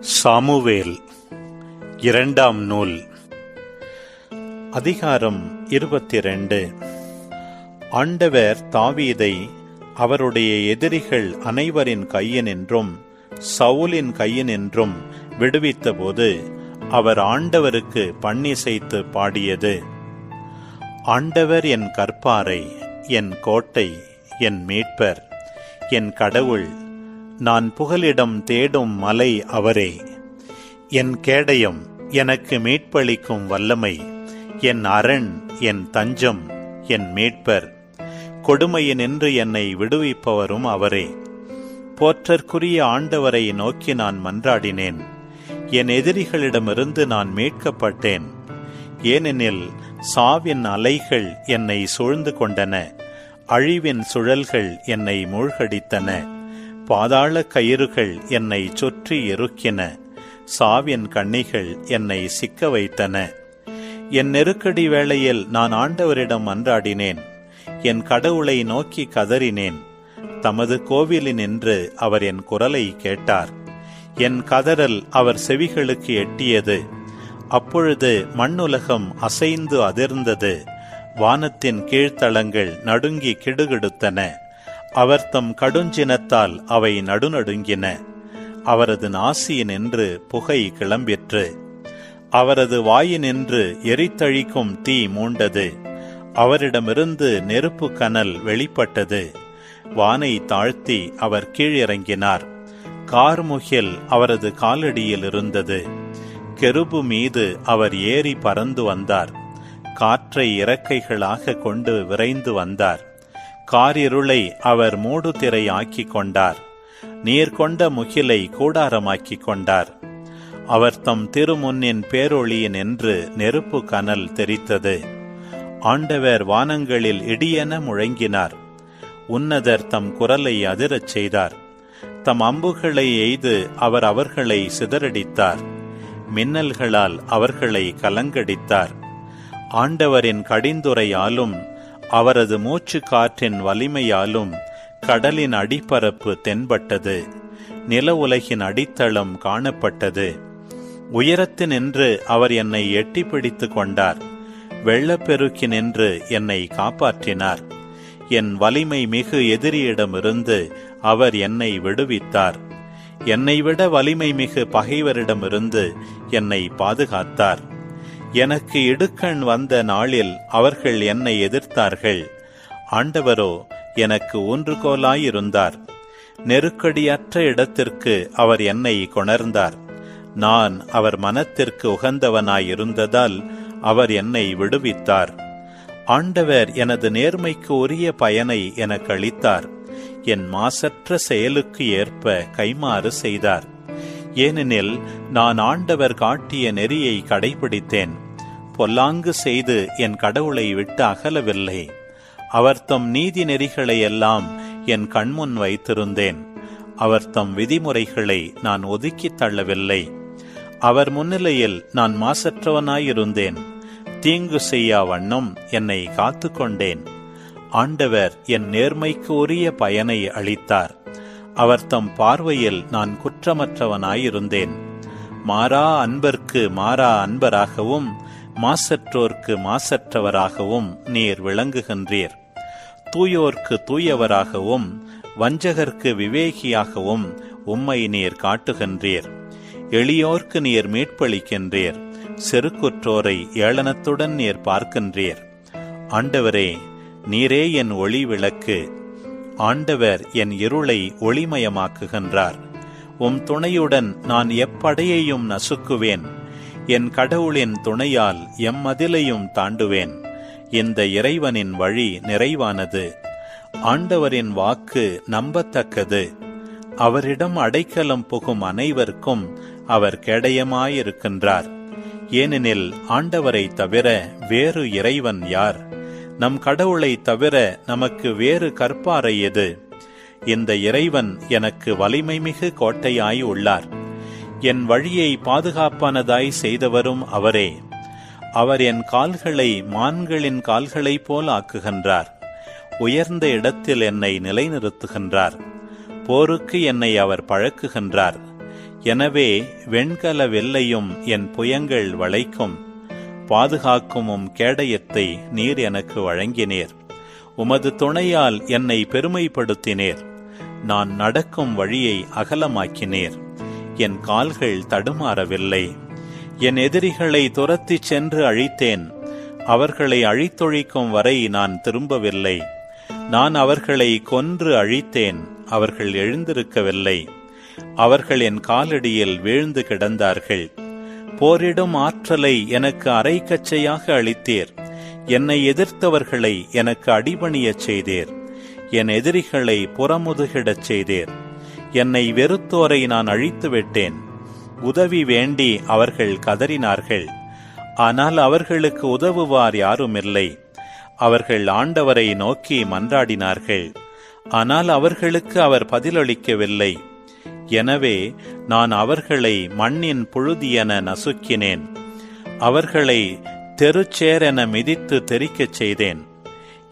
Samuel இரண்டாம் நூல். அதிகாரம் இருபத்தி ரெண்டு ஆண்டவர் தாவீதை அவருடைய எதிரிகள் அனைவரின் கையினின்றும் சவுலின் கையினின்றும் விடுவித்தபோது அவர் ஆண்டவருக்கு பண்ணிசைத்து பாடியது ஆண்டவர் என் கற்பாரை என் கோட்டை என் மீட்பர் என் கடவுள் நான் புகலிடம் தேடும் மலை அவரே. என் கேடயம் எனக்கு மீட்பளிக்கும் வல்லமை. என் அரண் என் தஞ்சம் என் மீட்பர். கொடுமையினின்று என்னை விடுவிப்பவரும் அவரே. போற்றற்குரிய ஆண்டவரை நோக்கி நான் மன்றாடினேன். என் எதிரிகளிடமிருந்து நான் மீட்கப்பட்டேன். ஏனெனில் சாவின் அலைகள் என்னை சூழ்ந்து கொண்டன. அழிவின் சுழல்கள் என்னை மூழ்கடித்தன. பாதாள கயிறுகள் என்னை சுற்றி எருக்கின சாவின் கண்ணிகள் என்னை சிக்க வைத்தன. என் நெருக்கடி வேளையில் நான் ஆண்டவரிடம் அன்றாடினேன். என் கடவுளை நோக்கி கதறினேன். தமது கோவிலினின்று அவர் என் குரலை கேட்டார். என் கதறல் அவர் செவிகளுக்கு எட்டியது. அப்பொழுது மண்ணுலகம் அசைந்து அதிர்ந்தது. வானத்தின் கீழ்த்தளங்கள் நடுங்கி கிடுகிடுத்தன. அவர் தம் கடுஞ்சினத்தால் அவை நடுநடுங்கின. அவரது நாசியினின்று புகை கிளம்பிற்று. அவரது வாயினின்று எரித்தழிக்கும் தீ மூண்டது. அவரிடமிருந்து நெருப்பு கனல் வெளிப்பட்டது. வானை தாழ்த்தி அவர் கீழிறங்கினார். கார்முகில் அவரது காலடியில் இருந்தது. கெருபு மீது அவர் ஏறி பறந்து வந்தார். காற்றை இறக்கைகளாக கொண்டு விரைந்து வந்தார். காரிருளை அவர் மூடுதிரை ஆக்கிக் கொண்டார் நீர் கொண்ட முகிலை கூடாரமாக்கிக் கொண்டார் அவர் தம் திருமுன்னின் பேரொளியின் என்று நெருப்பு கனல் தெரித்தது. ஆண்டவர் வானங்களில் இடியென முழங்கினார். உன்னதர் தம் குரலை அதிரச் செய்தார். தம் அம்புகளை எய்து அவர் அவர்களை சிதறடித்தார். மின்னல்களால் அவர்களை கலங்கடித்தார். ஆண்டவரின் கடிந்துரையாலும் அவரது மூச்சு காற்றின் வலிமையாலும் கடலின் அடிப்பரப்பு தென்பட்டது. நில உலகின் அடித்தளம் காணப்பட்டது. உயரத்தினின்று அவர் என்னை எட்டி பிடித்து கொண்டார். வெள்ளப்பெருக்கி நின்று என்னை காப்பாற்றினார். என் வலிமை மிகு எதிரியிடமிருந்து அவர் என்னை விடுவித்தார். என்னை விட வலிமை மிகு பகைவரிடமிருந்து என்னை பாதுகாத்தார். எனக்கு இடுக்கண் வந்த நாளில் அவர்கள் என்னை எதிர்த்தார்கள். ஆண்டவரோ எனக்கு ஊன்றுகோலாயிருந்தார். நெருக்கடியற்ற இடத்திற்கு அவர் என்னை கொணர்ந்தார். நான் அவர் மனத்திற்கு உகந்தவனாயிருந்ததால் அவர் என்னை விடுவித்தார். ஆண்டவர் எனது நேர்மைக்கு உரிய பயனை எனக்கு அளித்தார். என் மாசற்ற செயலுக்கு ஏற்ப கைமாறு செய்தார். ஏனெனில் நான் ஆண்டவர் காட்டிய நெறியை கடைபிடித்தேன். பொல்லாங்கு செய்து என் கடவுளை விட்டு அகலவில்லை. அவர் தம் நீதி நெறிகளை எல்லாம் என் கண்முன் வைத்திருந்தேன். அவர் தம் விதிமுறைகளை நான் ஒதுக்கித் தள்ளவில்லை. அவர் முன்னிலையில் நான் மாசற்றவனாயிருந்தேன். தீங்கு செய்யா வண்ணம் என்னை காத்து கொண்டேன் ஆண்டவர் என் நேர்மைக்கு உரிய பயனை அளித்தார். அவர் தம் பார்வையில் நான் குற்றமற்றவனாயிருந்தேன். மாறா அன்பர்க்கு மாறா அன்பராகவும் மாசற்றோர்க்கு மாசற்றவராகவும் நீர் விளங்குகின்றீர். தூயோர்க்கு தூயவராகவும் வஞ்சகர்க்கு விவேகியாகவும் உம்மை நீர் காட்டுகின்றீர். எளியோர்க்கு நீர் மீட்பளிக்கின்றீர். செருக்குற்றோரை ஏளனத்துடன் நீர் பார்க்கின்றீர். ஆண்டவரே நீரே என் ஒளி விளக்கு ஆண்டவர் என் இருளை ஒளிமயமாக்குகின்றார். உம் துணையுடன் நான் எப்படையையும் நசுக்குவேன். என் கடவுளின் துணையால் எம்மதிலையும் தாண்டுவேன். இந்த இறைவனின் வழி நிறைவானது. ஆண்டவரின் வாக்கு நம்பத்தக்கது. அவரிடம் அடைக்கலம் புகும் அனைவருக்கும் அவர் கேடயமாயிருக்கின்றார். ஏனெனில் ஆண்டவரை தவிர வேறு இறைவன் யார்? நம் கடவுளை தவிர நமக்கு வேறு கற்பாறை எது? இந்த இறைவன் எனக்கு வலிமை மிகு கோட்டையாய் உள்ளார். என் வழியை பாதுகாப்பானதாய் செய்தவரும் அவரே. அவர் என் கால்களை மான்களின் கால்களைப் போல் ஆக்குகின்றார். உயர்ந்த இடத்தில் என்னை நிலைநிறுத்துகின்றார். போருக்கு என்னை அவர் பழக்குகின்றார். எனவே வெண்கல வெள்ளையும் என் புயங்கள் வளைக்கும். பாதுகாக்குமும் கேடயத்தை நீர் எனக்கு வழங்கினீர். உமது துணையால் என்னை பெருமைப்படுத்தினீர். நான் நடக்கும் வழியை அகலமாக்கினீர். என் கால்கள் தடுமாறவில்லை. என் எதிரிகளை துரத்திச் சென்று அழித்தேன். அவர்களை அழித்தொழிக்கும் வரை நான் திரும்பவில்லை. நான் அவர்களை கொன்று அழித்தேன். அவர்கள் எழுந்திருக்கவில்லை. அவர்கள் என் காலடியில் வீழ்ந்து கிடந்தார்கள். போரிடும் ஆற்றலை எனக்கு அரைக்கச்சையாக அளித்தீர். என்னை எதிர்த்தவர்களை எனக்கு அடிபணியச் செய்தீர். என் எதிரிகளை புறமுதுகிடச் செய்தீர். என்னை வெறுத்தோரை நான் அழித்து விட்டேன் உதவி வேண்டி அவர்கள் கதறினார்கள். ஆனால் அவர்களுக்கு உதவுவார் யாருமில்லை. அவர்கள் ஆண்டவரை நோக்கி மன்றாடினார்கள். ஆனால் அவர்களுக்கு அவர் பதிலளிக்கவில்லை. எனவே நான் அவர்களை மண்ணின் புழுதியென நசுக்கினேன். அவர்களை தெருச்சேரென மிதித்து தெரிக்கச் செய்தேன்.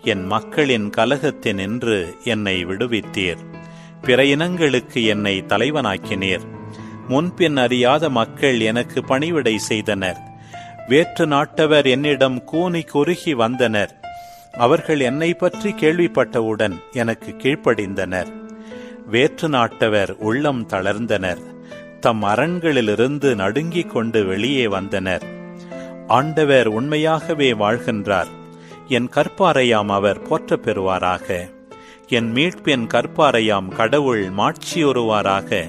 என் மக்களின் கலகத்தினின்று என்னை விடுவித்தீர். பிற இனங்களுக்கு என்னை தலைவனாக்கினீர். முன்பின் அறியாத மக்கள் எனக்கு பணிவிடை செய்தனர். வேற்று நாட்டவர் என்னிடம் கூனி குறுகி வந்தனர். அவர்கள் என்னை பற்றி கேள்விப்பட்டவுடன் எனக்கு கீழ்ப்படிந்தனர். வேற்று நாட்டவர் உள்ளம் தளர்ந்தனர். தம் அரண்களிலிருந்து நடுங்கிக் கொண்டு வெளியே வந்தனர். ஆண்டவர் உண்மையாகவே வாழ்கின்றார். என் கற்பாரையாம் அவர் போற்ற பெறுவாராக என் மீட்பின் கற்பாரையாம் கடவுள் மாட்சியுறுவாராக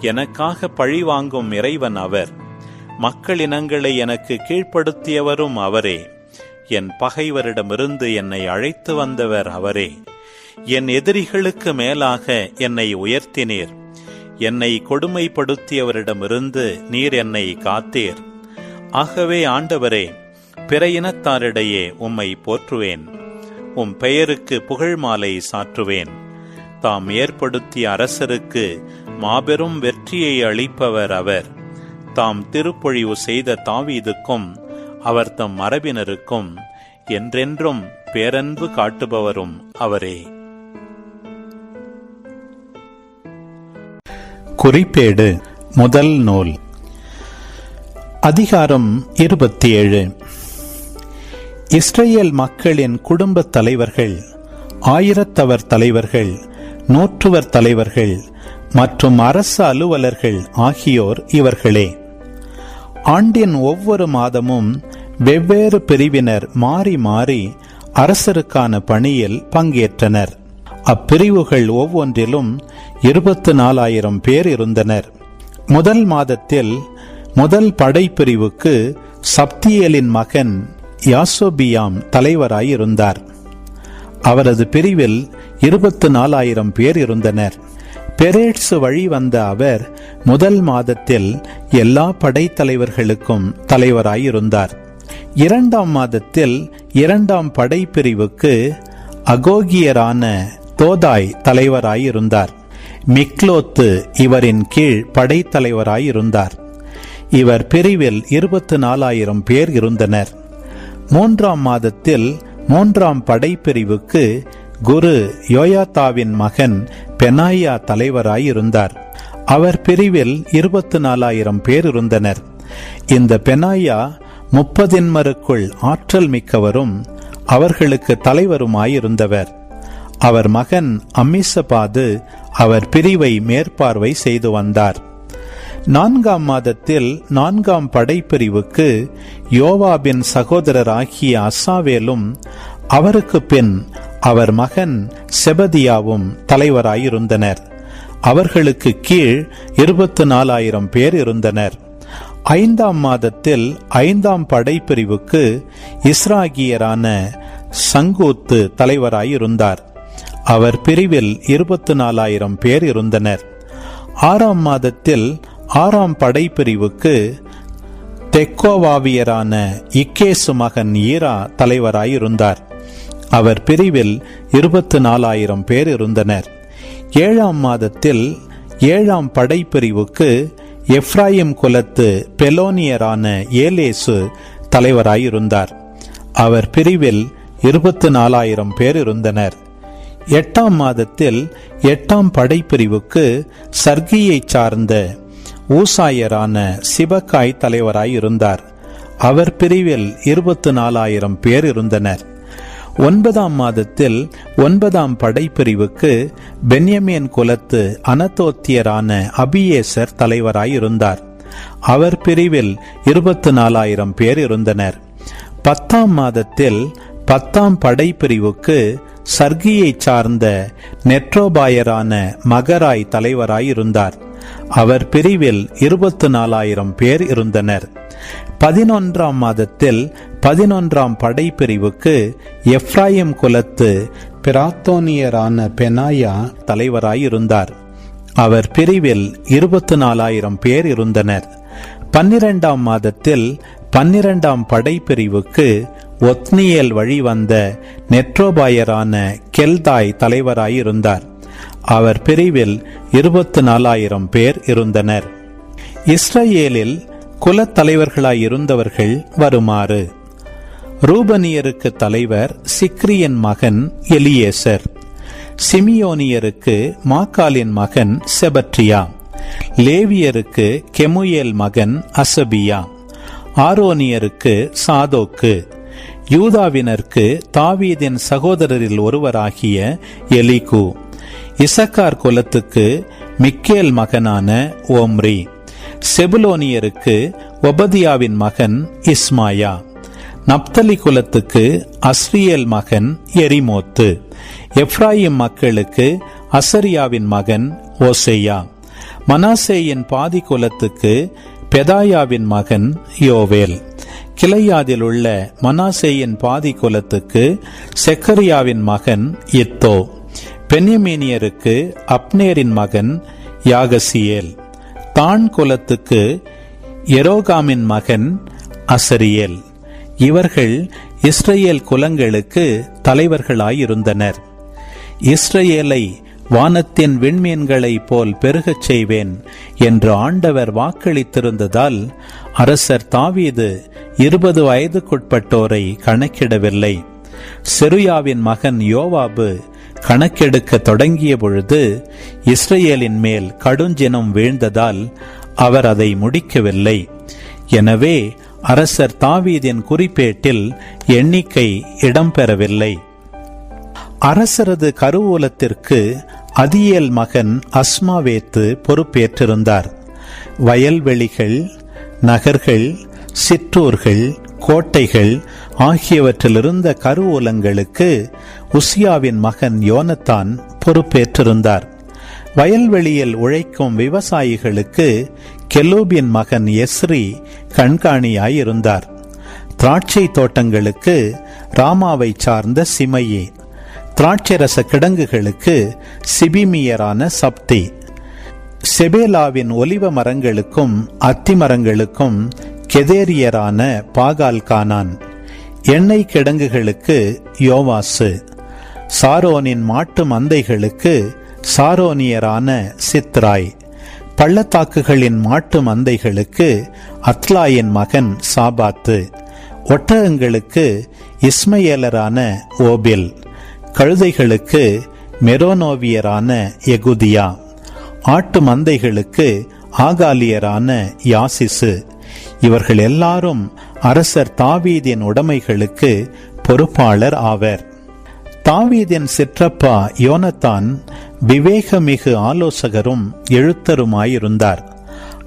எனக்காக பழிவாங்கும் இறைவன் அவர். மக்களினங்களை எனக்கு கீழ்ப்படுத்தியவரும் அவரே. என் பகைவரிடமிருந்து என்னை அழைத்து வந்தவர் அவரே. என் எதிரிகளுக்கு மேலாக என்னை உயர்த்தினீர். என்னை கொடுமைப்படுத்தியவரிடமிருந்து நீர் என்னை காத்தீர். ஆகவே ஆண்டவரே பிற இனத்தாரிடையே உம்மை போற்றுவேன். உம் பெயருக்கு புகழ் மாலை சாற்றுவேன். தாம் ஏற்படுத்திய அரசருக்கு மாபெரும் வெற்றியை அளிப்பவர் அவர். தாம் திருப்பொழிவு செய்த தாவீதுக்கும் அவர் தம் மரபினருக்கும் என்றென்றும் பேரன்பு காட்டுபவரும் அவரே. குறிப்பேடு முதல் நூல். அதிகாரம் இருபத்தி ஏழு இஸ்ரேல் மக்களின் குடும்ப தலைவர்கள் ஆயிரத்தவர் தலைவர்கள் நூற்றுவர் தலைவர்கள் மற்றும் அரசு அலுவலர்கள் ஆகியோர் இவர்களே. ஆண்டின் ஒவ்வொரு மாதமும் வெவ்வேறு பிரிவினர் மாறி மாறி அரசருக்கான பணியில் பங்கேற்றனர். அப்பிரிவுகள் ஒவ்வொன்றிலும் இருபத்து நாலாயிரம் பேர் இருந்தனர். முதல் மாதத்தில் முதல் படைப்பிரிவுக்கு சப்தியலின் மகன் யாசோபியாம் தலைவராயிருந்தார் அவரது பிரிவில் இருபத்து நாலாயிரம் பேர் இருந்தனர். பெரேட்ஸு வழி வந்த அவர் முதல் மாதத்தில் எல்லா படைத்தலைவர்களுக்கும் தலைவராயிருந்தார் இரண்டாம் மாதத்தில் இரண்டாம் படைப்பிரிவுக்கு அகோகியரான தோதாய் தலைவராயிருந்தார் மிக்லோத்து இவரின் கீழ் படைத்தலைவராயிருந்தார். இவர் பிரிவில் இருபத்து நாலாயிரம் பேர் இருந்தனர். மூன்றாம் மாதத்தில் மூன்றாம் படைப்பிரிவுக்கு குரு யோயாத்தாவின் மகன் பெனாயா தலைவராயிருந்தார். அவர் பிரிவில் இருபத்து நாலாயிரம் பேர் இருந்தனர். இந்த பெனாயா முப்பதின்மருக்குள் ஆற்றல் மிக்கவரும் அவர்களுக்கு தலைவருமாயிருந்தவர். அவர் மகன் அம்மிசபாது அவர் பிரிவை மேற்பார்வை செய்து வந்தார். நான்காம் மாதத்தில் நான்காம் படைப்பிரிவுக்கு யோவாபின் சகோதரராகிய அசாவேலும் அவருக்கு பின் அவர் மகன் செபதியாவும் தலைவராயிருந்தனர். அவர்களுக்கு கீழ் இருபத்து நாலாயிரம் பேர் இருந்தனர். ஐந்தாம் மாதத்தில் ஐந்தாம் படைப்பிரிவுக்கு இஸ்ராகியரான சங்கூத்து தலைவராயிருந்தார். அவர் பிரிவில் இருபத்து நாலாயிரம் பேர் இருந்தனர். ஆறாம் மாதத்தில் ஆறாம் படைப்பிரிவுக்கு தெக்கோவாவியரான இக்கேசு மகன் ஈரா தலைவராயிருந்தார் அவர் பிரிவில் இருபத்து நாலாயிரம் பேர் இருந்தனர். ஏழாம் மாதத்தில் ஏழாம் படைப்பிரிவுக்கு எப்ராயிம் குலத்து பெலோனியரான ஏலேசு தலைவராயிருந்தார் அவர் பிரிவில் இருபத்து நாலாயிரம் பேர் இருந்தனர். எட்டாம் மாதத்தில் எட்டாம் படைப்பிரிவுக்கு சர்கியை சார்ந்த ஊசாயரான சிவகாய் தலைவராய் இருந்தார். அவர் பிரிவில் இருபத்து நாலாயிரம் பேர் இருந்தனர். ஒன்பதாம் மாதத்தில் ஒன்பதாம் படைப்பிரிவுக்கு பென்யமேன் குலத்து அனதோத்தியரான அபியேசர் தலைவராயிருந்தார் அவர் பிரிவில் இருபத்து நாலாயிரம் பேர் இருந்தனர். பத்தாம் மாதத்தில் பத்தாம் படைப்பிரிவுக்கு சர்கியை சார்ந்த நெட்ரோபாயரான மகராய் தலைவராயிருந்தார். அவர் பிரிவில் இருபத்து நாலாயிரம் பேர் இருந்தனர். பதினொன்றாம் மாதத்தில் பதினொன்றாம் படைப்பிரிவுக்கு எஃப்ராயிம் குலத்து பிராத்தோனியரான பெனாயா தலைவராயிருந்தார். அவர் பிரிவில் இருபத்து நாலாயிரம் பேர் இருந்தனர். பன்னிரண்டாம் மாதத்தில் பன்னிரண்டாம் படைப்பிரிவுக்கு ஒத்னியல் வழி வந்த நெட்ரோபாயரான கெல்தாய் தலைவராயிருந்தார். அவர் பிரிவில் இருபத்து நாலாயிரம் பேர் இருந்தனர். இஸ்ரேலில் குலத்தலைவர்களாயிருந்தவர்கள் வருமாறு. ரூபனியருக்கு தலைவர் சிக்ரியின் மகன் எலியேசர். சிமியோனியருக்கு மாக்காலின் மகன் செபட்ரியா. லேவியருக்கு கெமுயேல் மகன் அசபியா. ஆரோனியருக்கு சாதோக்கு. யூதாவினருக்கு தாவீதின் சகோதரரில் ஒருவராகிய எலிகு. இசக்கார் குலத்துக்கு மிக்கேல் மகனான ஓம்ரி. செபுலோனியருக்கு ஒபதியாவின் மகன் இஸ்மாயா. நப்தலி குலத்துக்கு அஸ்ரியல் மகன் எரிமோத்து. எப்ராயிம் மக்களுக்கு அசரியாவின் மகன் ஓசேயா. மனாசேயின் பாதி குலத்துக்கு பெதாயாவின் மகன் யோவேல். கிளையாதில் உள்ள மனாசேயின் பாதி குலத்துக்கு செக்கரியாவின் மகன் இத்தோ. பென்யமீனியருக்கு அப்னேரின் மகன் யாகசியேல். தான் குலத்துக்கு எரோகாமின் மகன் அசரியேல். இவர்கள் இஸ்ரேல் குலங்களுக்கு தலைவர்களாயிருந்தனர். இஸ்ரேலை வானத்தின் விண்மீன்களைப் போல் பெருகச் செய்வேன் என்று ஆண்டவர் வாக்களித்திருந்ததால் அரசர் தாவீது இருபது வயதுக்குட்பட்டோரை கணக்கிடவில்லை. செருயாவின் மகன் யோவாபு கணக்கெடுக்க தொடங்கிய பொழுது இஸ்ரேலின் மேல் கடுஞ்சினம் வீழ்ந்ததால் அவர் அதை முடிக்கவில்லை. எனவே அரசர் தாவீதின் குறிப்பேட்டில் எண்ணிக்கை இடம்பெறவில்லை. அரசரது கருவூலத்திற்கு அதியல் மகன் அஸ்மாவேத்து பொறுப்பேற்றிருந்தார். வயல்வெளிகள் நகர்கள் சிற்றூர்கள் கோட்டைகள் ஆகியவற்றிலிருந்த கருவூலங்களுக்கு உசியாவின் மகன் யோனத்தான் பொறுப்பேற்றிருந்தார். வயல்வெளியில் உழைக்கும் விவசாயிகளுக்கு கெலூபின் மகன் எஸ்ரி கண்காணியாயிருந்தார். திராட்சை தோட்டங்களுக்கு ராமாவை சார்ந்த சிமையே. திராட்சரச கிடங்குகளுக்கு சிபிமியரான சப்தி. செபேலாவின் ஒலிவ மரங்களுக்கும் அத்தி மரங்களுக்கும் கெதேரியரான பாகால் கானான். எண்ணெய் கிடங்குகளுக்கு யோவாசு. சாரோனின் மாட்டு மந்தைகளுக்கு சாரோனியரான சித்ராய். பள்ளத்தாக்குகளின் மாட்டு மந்தைகளுக்கு அத்லாயின் மகன் சாபாத்து. ஒட்டகங்களுக்கு இஸ்மையேலரான ஓபில். கழுதைகளுக்கு மெரோனோவியரான எகுதியா ஆட்டு மந்தைகளுக்கு ஆகாலியரான யாசிசு. இவர்கள் எல்லாரும் அரசர் தாவீதின் உடைமைகளுக்கு பொறுப்பாளர் ஆவர். தாவீதின் சிற்றப்பா யோனத்தான் விவேகமிகு ஆலோசகரும் எழுத்தருமாயிருந்தார்.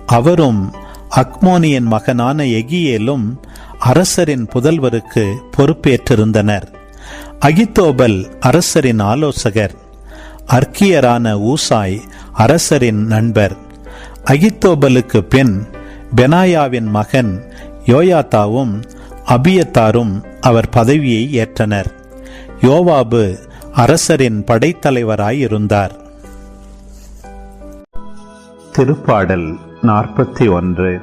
அவரும் அக்மோனியின் மகனான எகியேலும் அரசரின் புதல்வருக்கு பொறுப்பேற்றிருந்தனர். அகித்தோபல் அரசரின் ஆலோசகர். அர்க்கியரான ஊசாய் அரசரின் நண்பர். அகித்தோபலுக்கு பின் பெனாயாவின் மகன் யோயாத்தாவும் அபியத்தாரும் அவர் பதவியை ஏற்றனர். யோவாபு அரசரின் படைத்தலைவராயிருந்தார். திருப்பாடல் நாற்பத்தி ஒன்று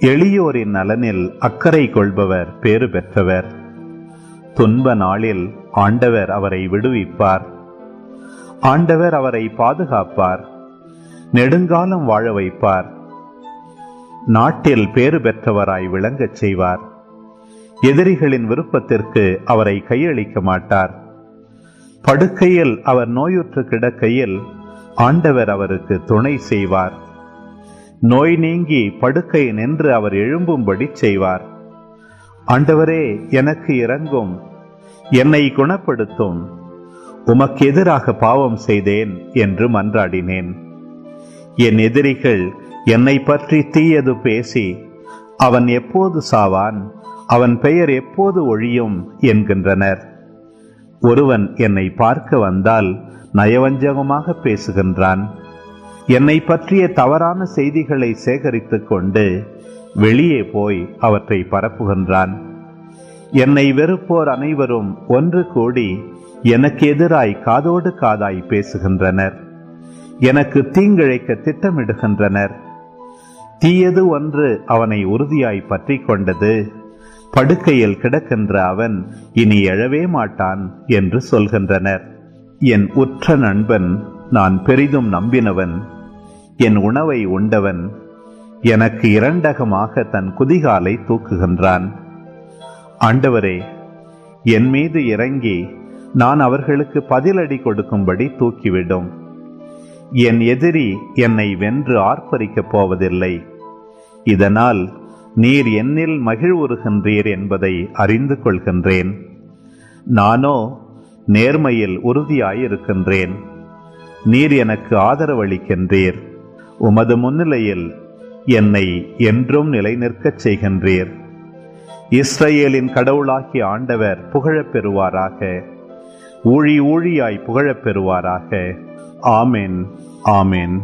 எளியோரின் நலனில் அக்கறை கொள்பவர் பேறு பெற்றவர். துன்ப நாளில் ஆண்டவர் அவரை விடுவிப்பார். ஆண்டவர் அவரை பாதுகாப்பார். நெடுங்காலம் வாழ வைப்பார். நாட்டில் பேறு பெற்றவராய் விளங்கச் செய்வார். எதிரிகளின் விருப்பத்திற்கு அவரை கையளிக்க மாட்டார். படுக்கையில் அவர் நோயுற்று கிடக்கையில் ஆண்டவர் அவருக்கு துணை செய்வார். நோய் நீங்கி படுக்கை நின்று அவர் எழும்பும்படி செய்வார். ஆண்டவரே எனக்கு இறங்கும் என்னை குணப்படுத்தும். உமக்கு எதிராக பாவம் செய்தேன் என்று மன்றாடினேன். என் எதிரிகள் என்னை பற்றி தீயது பேசி அவன் எப்போது சாவான்? அவன் பெயர் எப்போது ஒழியும் என்கின்றனர். ஒருவன் என்னை பார்க்க வந்தால் நயவஞ்சகமாக பேசுகின்றான். என்னை பற்றிய தவறான செய்திகளை சேகரித்துக் கொண்டு வெளியே போய் அவற்றை பரப்புகின்றான். என்னை வெறுப்போர் அனைவரும் ஒன்று கூடி எனக்கு எதிராய் காதோடு காதாய் பேசுகின்றனர். எனக்கு தீங்கிழைக்க திட்டமிடுகின்றனர். தீயது ஒன்று அவனை உறுதியாய் பற்றி கொண்டது. படுக்கையில் கிடக்கின்ற அவன் இனி எழவே மாட்டான் என்று சொல்கின்றனர். என் உற்ற நண்பன் நான் பெரிதும் நம்பினவன். என் உணவை உண்டவன். எனக்கு இரண்டகமாக தன் குதிகாலை தூக்குகின்றான். ஆண்டவரே என் மீது இறங்கி நான் அவர்களுக்கு பதிலடி கொடுக்கும்படி தூக்கிவிடும். என் எதிரி என்னை வென்று ஆர்ப்பரிக்கப் போவதில்லை. இதனால் நீர் என்னில் மகிழ்வுறுகின்றீர் என்பதை அறிந்து கொள்கின்றேன். நானோ நேர்மையில் உறுதியாயிருக்கின்றேன். நீர் எனக்கு ஆதரவளிக்கின்றீர். உமது முன்னிலையில் என்னை என்றும் நிலைநிற்கச் செய்கின்றீர். இஸ்ரேலின் கடவுளாகிய ஆண்டவர் புகழப் பெறுவாராக. ஊழி ஊழியாய் புகழப் பெறுவாராக. ஆமென் ஆமென்.